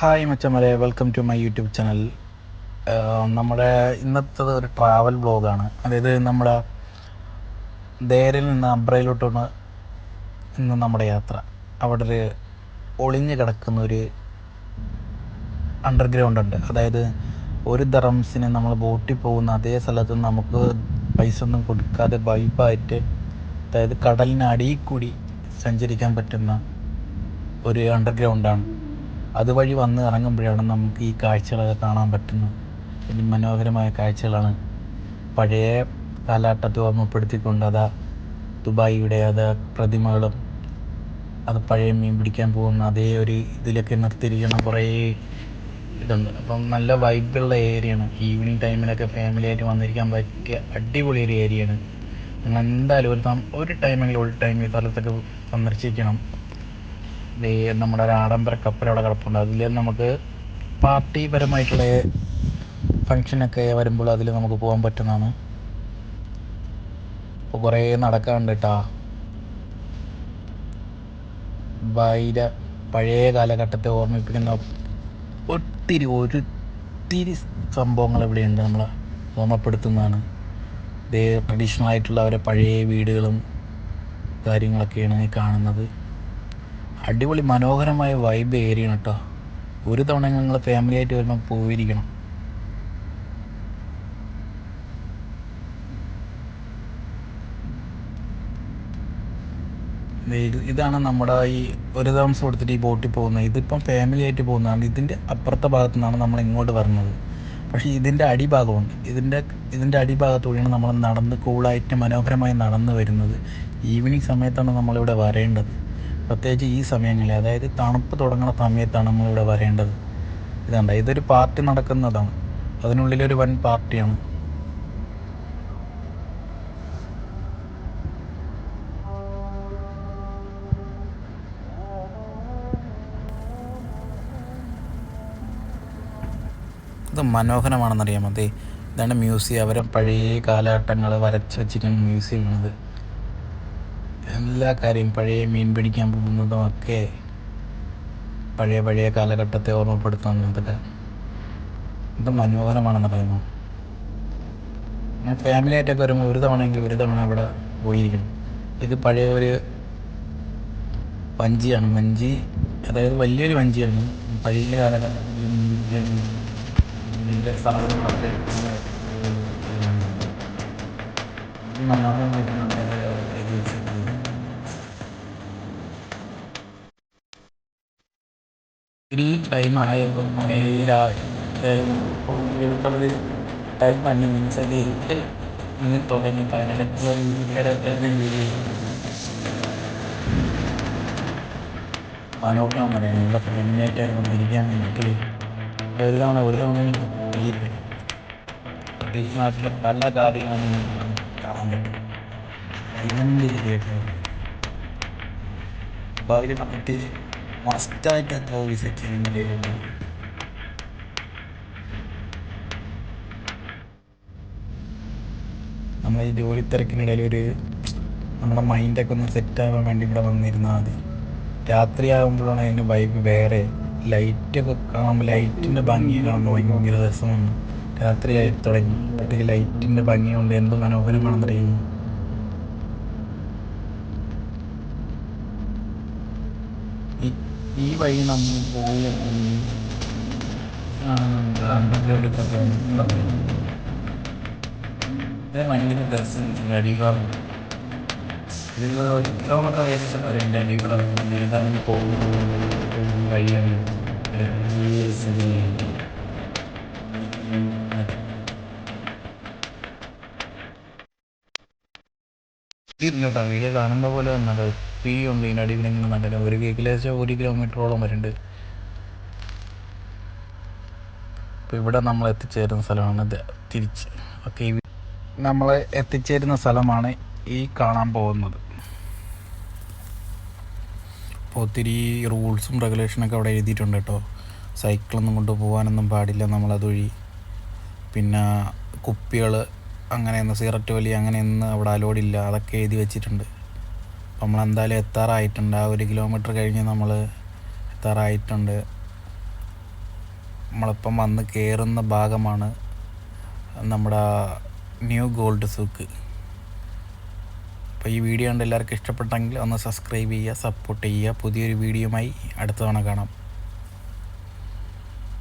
Hi മച്ചമലെ welcome to my YouTube channel നമ്മുടെ ഇന്നത്തത് ഒരു ട്രാവൽ ബ്ലോഗാണ് അതായത് നമ്മുടെ ദേരയിൽ നിന്ന് അബ്രയിലോട്ടാണ് ഇന്ന് നമ്മുടെ യാത്ര. അവിടെ ഒരു ഒളിഞ്ഞു കിടക്കുന്ന ഒരു അണ്ടർഗ്രൗണ്ട് ഉണ്ട്. അതായത് ഒരു ദറംസിന് നമ്മൾ ബോട്ടിൽ പോകുന്ന അതേ സ്ഥലത്ത് നമുക്ക് പൈസ ഒന്നും കൊടുക്കാതെ വൈബായിട്ട് അതായത് കടലിനടിയിൽ കൂടി സഞ്ചരിക്കാൻ പറ്റുന്ന ഒരു അണ്ടർഗ്രൗണ്ടാണ് അതുവഴി വന്ന് ഇറങ്ങുമ്പോഴാണ് നമുക്ക് ഈ കാഴ്ചകളൊക്കെ കാണാൻ പറ്റുന്നത് ഇനി മനോഹരമായ കാഴ്ചകളാണ്. പഴയ കാലഘട്ടത്തെ ഓർമ്മപ്പെടുത്തിക്കൊണ്ട് അതാ ദുബായിയുടെ അത് പ്രതിമകളും അത് പഴയ മീൻ പിടിക്കാൻ പോകുന്ന അതേ ഒരു ഇതിലൊക്കെ നിർത്തിയിരിക്കുന്ന കുറേ ഇതുണ്ട്. അപ്പം നല്ല വൈബുള്ള ഏരിയയാണ്. ഈവനിങ് ടൈമിലൊക്കെ ഫാമിലിയായിട്ട് വന്നിരിക്കാൻ പറ്റിയ അടിപൊളി ഒരു ഏരിയയാണ്. നിങ്ങൾ എന്തായാലും ഒരു ഒരു ടൈമെങ്കിലും ഒരു ടൈം ഈ സ്ഥലത്തൊക്കെ സന്ദർശിക്കണം ദേ നമ്മുടെ ഒരു ആഡംബര കപ്പൽ അവിടെ കിടപ്പുണ്ട്. അതിൽ നമുക്ക് പാർട്ടി പരമായിട്ടുള്ള ഫങ്ഷനൊക്കെ വരുമ്പോൾ അതിൽ നമുക്ക് പോകാൻ പറ്റുന്നതാണ്. അപ്പോൾ കുറേ നടക്കാണ്ട് കേട്ടാ ഭൈര പഴയ കാലഘട്ടത്തെ ഓർമ്മിപ്പിക്കുന്ന ഒത്തിരി ഒത്തിരി സംഭവങ്ങൾ ഇവിടെയുണ്ട് നമ്മളെ ഓർമ്മപ്പെടുത്തുന്നതാണ്. ട്രഡീഷണൽ ആയിട്ടുള്ള അവരെ പഴയ വീടുകളും കാര്യങ്ങളൊക്കെയാണ് കാണുന്നത്. അടിപൊളി മനോഹരമായ വൈബ് ഏരിയാണ് കേട്ടോ ഒരു തവണ ഞങ്ങൾ ഫാമിലി ആയിട്ട് വരുമ്പോൾ പോയിരിക്കണം. ഇതാണ് നമ്മുടെ ഈ ഒരു ദിവസം കൊടുത്തിട്ട് ഈ ബോട്ടിൽ പോകുന്നത്. ഇതിപ്പം ഫാമിലി ആയിട്ട് പോകുന്നതാണ്. ഇതിന്റെ അപ്പുറത്തെ ഭാഗത്തു നിന്നാണ് നമ്മൾ ഇങ്ങോട്ട് വരുന്നത്. പക്ഷേ ഇതിന്റെ അടിഭാഗമുണ്ട്. ഇതിന്റെ ഇതിന്റെ അടിഭാഗത്തൂടെയാണ് നമ്മൾ നടന്ന് കൂളായിട്ട് മനോഹരമായി നടന്നു വരുന്നത്. ഈവനിങ് സമയത്താണ് നമ്മളിവിടെ വരേണ്ടത്. പ്രത്യേകിച്ച് ഈ സമയങ്ങളിൽ അതായത് തണുപ്പ് തുടങ്ങുന്ന സമയത്താണ് നമ്മളിവിടെ വരേണ്ടത്. ഇതുണ്ട് ഇതൊരു പാർട്ടി നടക്കുന്നതാണ്. അതിനുള്ളിലൊരു വൻ പാർട്ടിയാണ്. ഇത് മനോഹരമാണെന്നറിയാം അതെ ഇതാണ് മ്യൂസിയം. അവരെ പഴയ കാലഘട്ടങ്ങൾ വരച്ച് മ്യൂസിയം മ്യൂസിയമാണിത്. എല്ലാ കാര്യവും പഴയ മീൻ പിടിക്കാൻ പോകുന്നതും ഒക്കെ പഴയ പഴയ കാലഘട്ടത്തെ ഓർമ്മപ്പെടുത്തുന്നതൊക്കെ ഇത് മനോഹരമാണെന്ന് പറയുന്നു ഞാൻ ഫാമിലി ആയിട്ടൊക്കെ വരുമ്പോൾ ഒരു തവണയെങ്കിൽ ഒരു തവണ അവിടെ പോയിരിക്കണം ഇത് പഴയ ഒരു വഞ്ചിയാണ് വഞ്ചി അതായത് വലിയൊരു വഞ്ചിയാണ് പഴയ കാലഘട്ടത്തിൽ ഇതിന്റെ സാധനങ്ങളൊക്കെ ഒരു ടൈം ആയപ്പോൾ ടൈം പണി മീൻസ് ഇന്ന് തുടങ്ങി പതിനെട്ട് മനോഹരം പറയാം ഇവിടെ ഫാമിലിയായിട്ട് ഇരിക്കാൻ വീട്ടിൽ ഒരു തവണ ഒരു തവണ നാട്ടിലെ പല കാര്യങ്ങളും കാണാൻ പറ്റും ഇതിന്റെ രീതിയായിട്ട് മസ്റ്റായിട്ട് വിസിറ്റ് ചെയ്യുന്ന നമ്മൾ ഈ ജോലി തിരക്കിനിടയിൽ ഒരു നമ്മുടെ മൈൻഡൊക്കെ ഒന്ന് സെറ്റ് ആവാൻ വേണ്ടി ഇവിടെ വന്നിരുന്നാൽ മതി. രാത്രിയാകുമ്പോഴാണ് അതിന്റെ വൈബ് വേറെ. ലൈറ്റൊക്കെ കാണുമ്പോൾ ലൈറ്റിന്റെ ഭംഗി കാണുമ്പോൾ ഭയങ്കര രസമാണ്. രാത്രിയായി തുടങ്ങി. ലൈറ്റിന്റെ ഭംഗി കൊണ്ട് എന്ത് മനോഹരമാണെന്നറിയുന്നു ഈ വഴി നമ്മൾ പോയ ഭയങ്കര രസം അടികാറുണ്ട് ഇത് ഒരു കിലോമീറ്റർ ഏകദേശം വരെ വീഡിയോ കാണുന്ന പോലെ തന്നെ ഉണ്ട് ഇതിന്റെ അടിയിൽ ഇങ്ങനെ നല്ല ഒരു ഏകദേശം ഒരു കിലോമീറ്ററോളം വരുന്നുണ്ട്. അപ്പോൾ ഇവിടെ നമ്മൾ എത്തിച്ചേരുന്ന സ്ഥലമാണ് തിരിച്ച്. ഓക്കെ നമ്മൾ എത്തിച്ചേരുന്ന സ്ഥലമാണ് ഈ കാണാൻ പോകുന്നത്. അപ്പോൾ ഒത്തിരി റൂൾസും റെഗുലേഷനൊക്കെ അവിടെ എഴുതിയിട്ടുണ്ട് കേട്ടോ. സൈക്കിളൊന്നും കൊണ്ട് പോകാനൊന്നും പാടില്ല നമ്മളതുവഴി. പിന്നെ കുപ്പികൾ അങ്ങനെയൊന്നും സിഗരറ്റ് വലി അങ്ങനെയൊന്നും അവിടെ അലോഡില്ല അതൊക്കെ എഴുതി വെച്ചിട്ടുണ്ട്. നമ്മൾ എന്തായാലും എത്താറായിട്ടുണ്ട്. ആ ഒരു കിലോമീറ്റർ കഴിഞ്ഞ് നമ്മൾ എത്താറായിട്ടുണ്ട്. നമ്മളിപ്പം വന്ന് കയറുന്ന ഭാഗമാണ് നമ്മുടെ ന്യൂ ഗോൾഡ് സൂക്ക്. അപ്പോൾ ഈ വീഡിയോ കണ്ട് എല്ലാവർക്കും ഇഷ്ടപ്പെട്ടെങ്കിൽ ഒന്ന് സബ്സ്ക്രൈബ് ചെയ്യുക സപ്പോർട്ട് ചെയ്യുക. പുതിയൊരു വീഡിയോയുമായി അടുത്ത തവണ കാണാം.